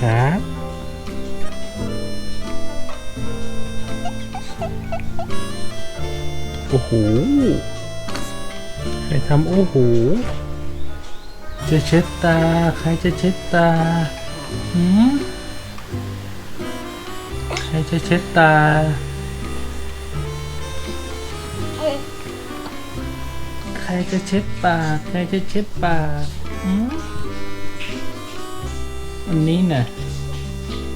ครับโอ้โหใครทำโอ้โห จะเช็ดตา ใครจะเช็ดตาหืมใครจะเช็ดตา ใครจะเช็ดปาก ใครจะเช็ดปากหืม วันนี้นะ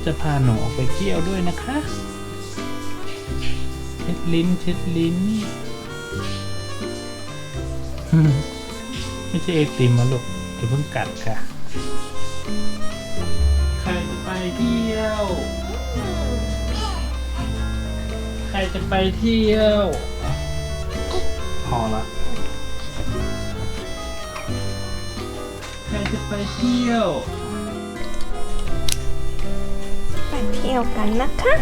จะพาหนูออกไปเที่ยวด้วยนะคะเช็ดลิ้นเช็ดลิ้น ไม่ใช่เอติมมาลูกเดี๋ยวเพิ่งกัดค่ะ ใครจะไปเที่ยว ใครจะไปเที่ยว พอละใครจะไปเที่ยว ไปเที่ยวกันนะคะ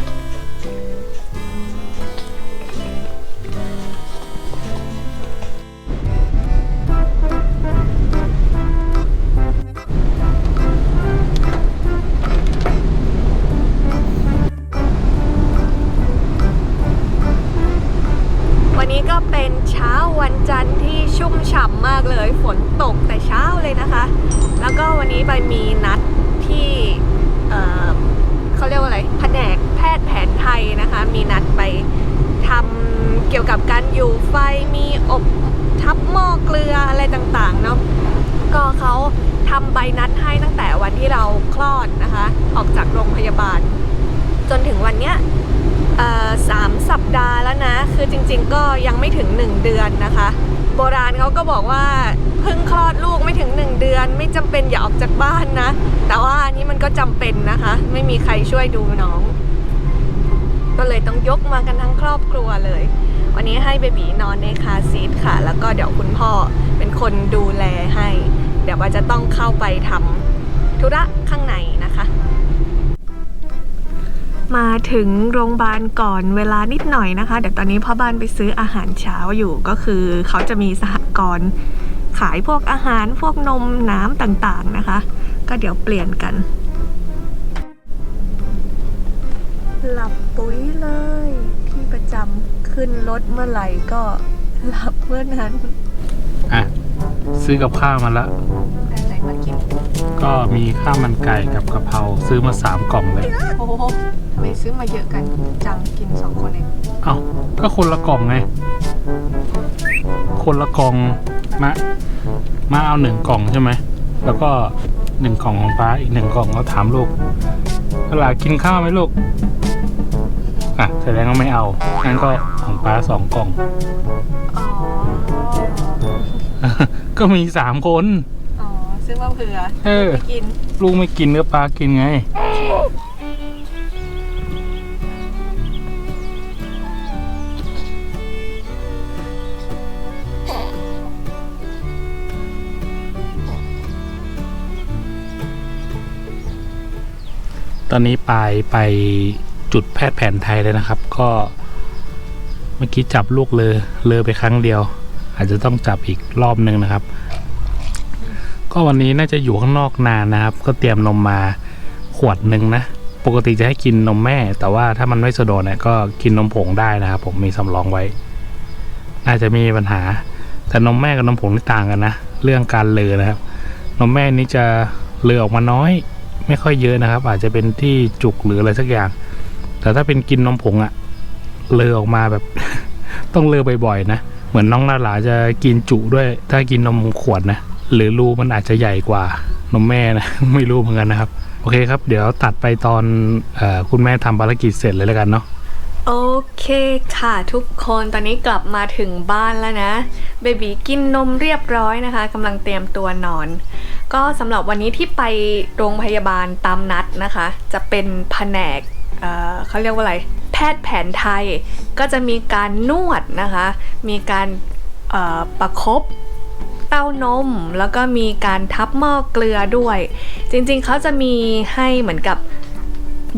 วันนี้ก็เป็นเช้าวันจันทร์ที่ชุ่มฉ่ำมากเลย ฝนตกแต่เช้าเลยนะคะ แล้วก็วันนี้ใบมีนัดที่เอ่อเขาเรียกว่าอะไรแผนกแพทย์แผนไทยนะคะ มีนัดไปทำเกี่ยวกับการอยู่ไฟมีอบทับหม้อเกลืออะไรต่างๆเนาะก็เขาทำใบนัดให้ตั้งแต่วันที่เราคลอดนะคะ ออกจากโรงพยาบาล จนถึงวันเนี้ยสามสัปดาห์แล้วนะ คือจริงๆก็ยังไม่ถึง 1 เดือนนะคะ โบราณเขาก็บอกว่าเพิ่งคลอดลูกไม่ถึง 1 เดือน ไม่จำเป็นอย่าออกจากบ้านนะ แต่ว่าอันนี้มันก็จำเป็นนะคะ ไม่มีใครช่วยดูน้อง ก็เลยต้องยกมากันทั้งครอบครัวเลย วันนี้ให้เบบีนอนในคาซีทค่ะ แล้วก็เดี๋ยวคุณพ่อเป็นคนดูแลให้ เดี๋ยวว่าจะต้องเข้าไปทำธุระข้างในนะคะ มาถึงโรงพยาบาลก่อนเวลานิดหน่อยนะคะ เดี๋ยวตอนนี้พ่อบ้านไปซื้ออาหารเช้าอยู่ก็คือเขาจะมีสหกรณ์ขายพวกอาหารพวกนมน้ำต่างๆนะคะ ก็เดี๋ยวเปลี่ยนกัน หลับปุ๋ยเลยที่ประจำขึ้นรถเมื่อไหร่ก็หลับเมื่อนั้น อะ ซื้อกับข้าวมาแล้วอะไรมากิน ก็มีข้าวมันไก่กับกะเพราซื้อมาสามกล่องเลย โอ้โหทำไมซื้อมาเยอะกันจังกินสองคนเองเอ้าก็คนละกล่องไง คนละกล่องมามาเอาหนึ่งกล่องใช่ไหม แล้วก็หนึ่งกล่องของป้าอีกหนึ่งกล่องก็ถามลูกตลากินข้าวไหมลูก อะแสดงว่าไม่เอางั้นก็ของป้าสองกล่อง อ๋อ ก็มีสามคน อ๋อ ซื้อมาเผื่อเออ ไม่กิน ลูกไม่กินก็ป้ากินไง ตอนนี้ปายไป จุดแพทย์แผนไทยเลยนะครับ ก็เมื่อกี้จับลูกเลยเลอไปครั้งเดียว อาจจะต้องจับอีกรอบหนึ่งนะครับ ก็วันนี้น่าจะอยู่ข้างนอกนานนะครับ ก็เตรียมนมมาขวดหนึ่งนะปกติจะให้กินนมแม่ แต่ว่าถ้ามันไม่สะดวกเนี่ยก็กินนมผงได้นะครับผมมีสำรองไว้ น่าจะไมมีปัญหา แต่นมแม่กับนมผงนี่ต่างกันนะเรื่องการเลอนะครับ นมแม่นี้จะเลอออกมาน้อย ไม่ค่อยเยอะนะครับ อาจจะเป็นที่จุกหรืออะไรสักอย่าง แต่ถ้าเป็นกินนมผงอะเลอออกมาแบบ ต้องเลอบ่อยๆนะ เหมือนน้องนาหลาจะกินจุด้วย ถ้ากินนมขวดนะ หรือรูมันอาจจะใหญ่กว่านมแม่นะ ไม่รู้เหมือนกันนะครับ โอเคครับ เดี๋ยวตัดไปตอนออคุณแม่ทำภารกิจเสร็จเลยแล้วกันเนาะโอเคค่ะทุกคนตอนนี้กลับมาถึงบ้านแล้วนะเบบีกินนมเรียบร้อยนะคะกำลังเตรียมตัวนอน ก็สำหรับวันนี้ที่ไปโรงพยาบาลตามนัดนะคะ จะเป็นแผนก เขาเรียกว่าอะไร แพทย์แผนไทยก็จะมีการนวดนะคะ มีการประคบเต้านม แล้วก็มีการทับหม้อเกลือด้วย จริงๆเขาจะมีให้เหมือนกับ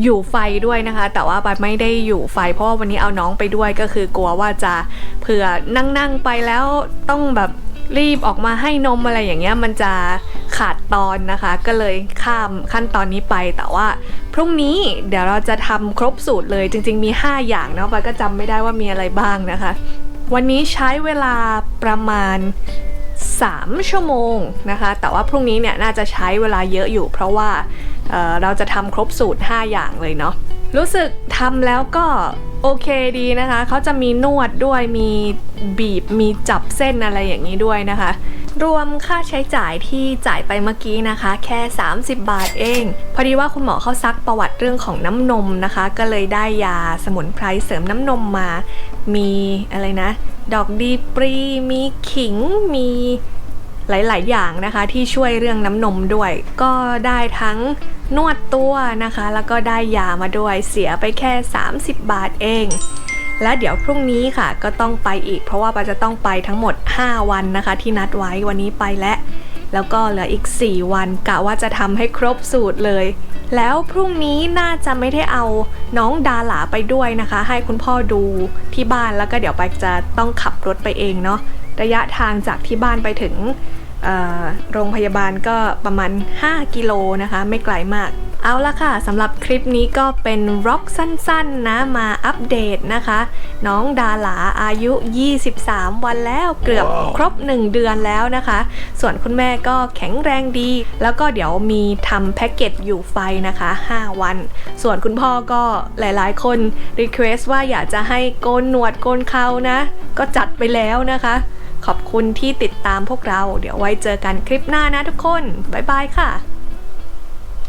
อยู่ไฟด้วยนะคะ แต่ว่าปายไม่ได้อยู่ไฟ เพราะว่าวันนี้เอาน้องไปด้วยก็คือกลัวว่าจะเผื่อนั่งๆไปแล้วต้องแบบรีบออกมาให้นมอะไรอย่างเงี้ยมันจะ ขาดตอนนะคะ ก็เลยข้ามขั้นตอนนี้ไป แต่ว่าพรุ่งนี้เดี๋ยวเราจะทำครบสูตรเลยจริง ๆ มี 5 อย่างเนาะปก็จำไม่ได้ว่ามีอะไรบ้างนะคะ วันนี้ใช้เวลาประมาณ 3 ชั่วโมงนะคะ แต่ว่าพรุ่งนี้เนี่ยน่าจะใช้เวลาเยอะอยู่ เพราะว่า เเราจะทำครบสูตร 5 อย่างเลยเนาะรู้สึกทำแล้วก็โอเคดีนะคะ เขาจะมีนวดด้วย มีบีบ มีจับเส้นอะไรอย่างนี้ด้วยนะคะ รวมค่าใช้จ่ายที่จ่ายไปเมื่อกี้นะคะ แค่ 30 บาทเอง พอดีว่าคุณหมอเขาซักประวัติเรื่องของน้ำนมนะคะ ก็เลยได้ยาสมุนไพรเสริมน้ำนมมา มีอะไรนะ ดอกดีปรี มีขิง มี หลาย ๆ อย่างนะคะ ที่ช่วยเรื่องน้ำนมด้วย ก็ได้ทั้งนวดตัวนะคะ แล้วก็ได้ยามาด้วยเสียไปแค่ 30 บาทเอง และเดี๋ยวพรุ่งนี้ค่ะก็ต้องไปอีก เพราะว่าปาจะต้องไปทั้งหมด 5 วันนะคะ ที่นัดไว้วันนี้ไปแล้วแล้วก็เหลืออีก 4 วันกะว่าจะทำให้ครบสูตรเลย แล้วพรุ่งนี้น่าจะไม่ได้เอาน้องดาหลาไปด้วยนะคะ ให้คุณพ่อดูที่บ้านแล้วก็เดี๋ยวไปจะต้องขับรถไปเองเนาะ ระยะทางจากที่บ้านไปถึงเอ่อโรงพยาบาลก็ประมาณ 5 กิโลนะคะ ไม่ไกลมาก เอาละค่ะสำหรับคลิปนี้ก็เป็นร็อกสั้นๆนะมาอัปเดตนะคะ น้องดาหลาอายุ 23 วันแล้วเกือบครบ 1 เดือนแล้วนะคะ ส่วนคุณแม่ก็แข็งแรงดี แล้วก็เดี๋ยวมีทำแพ็กเกจอยู่ไฟนะคะ 5 วัน ส่วนคุณพ่อก็หลายๆ คนรีเควสว่าอยากจะให้โกนหนวดโกนเขานะ ก็จัดไปแล้วนะคะ ขอบคุณที่ติดตามพวกเรา เดี๋ยวไว้เจอกันคลิปหน้านะทุกคน บ๊ายบายค่ะ